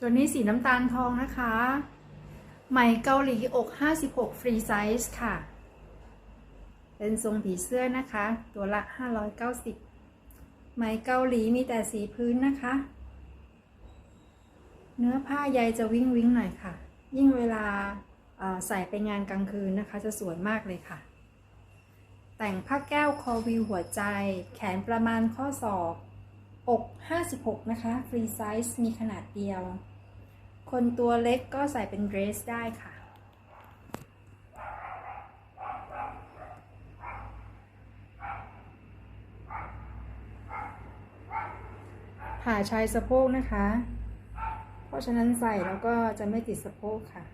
ตัวนี้สีน้ำตาลทองนะคะ ไหมเกาหลีอก 56 ฟรีไซส์ค่ะ เป็นทรงผีเสื้อนะคะ ตัวละ 590 ไหมเกาหลีมีแต่สีพื้นนะคะ เนื้อผ้าใยจะวิ่งวิ่งหน่อยค่ะ ยิ่งเวลาใส่ไปงานกลางคืนนะคะ จะสวยมากเลยค่ะ แต่งผ้าแก้วคอวิวหัวใจ แขนประมาณข้อศอก อก56 นะคะ ฟรีไซส์มีขนาดเดียว คนตัวเล็กก็ใส่เป็นเดรสได้ค่ะ ผ่าชายสะโพกนะคะ เพราะฉะนั้นใส่แล้วก็จะไม่ติดสะโพกค่ะ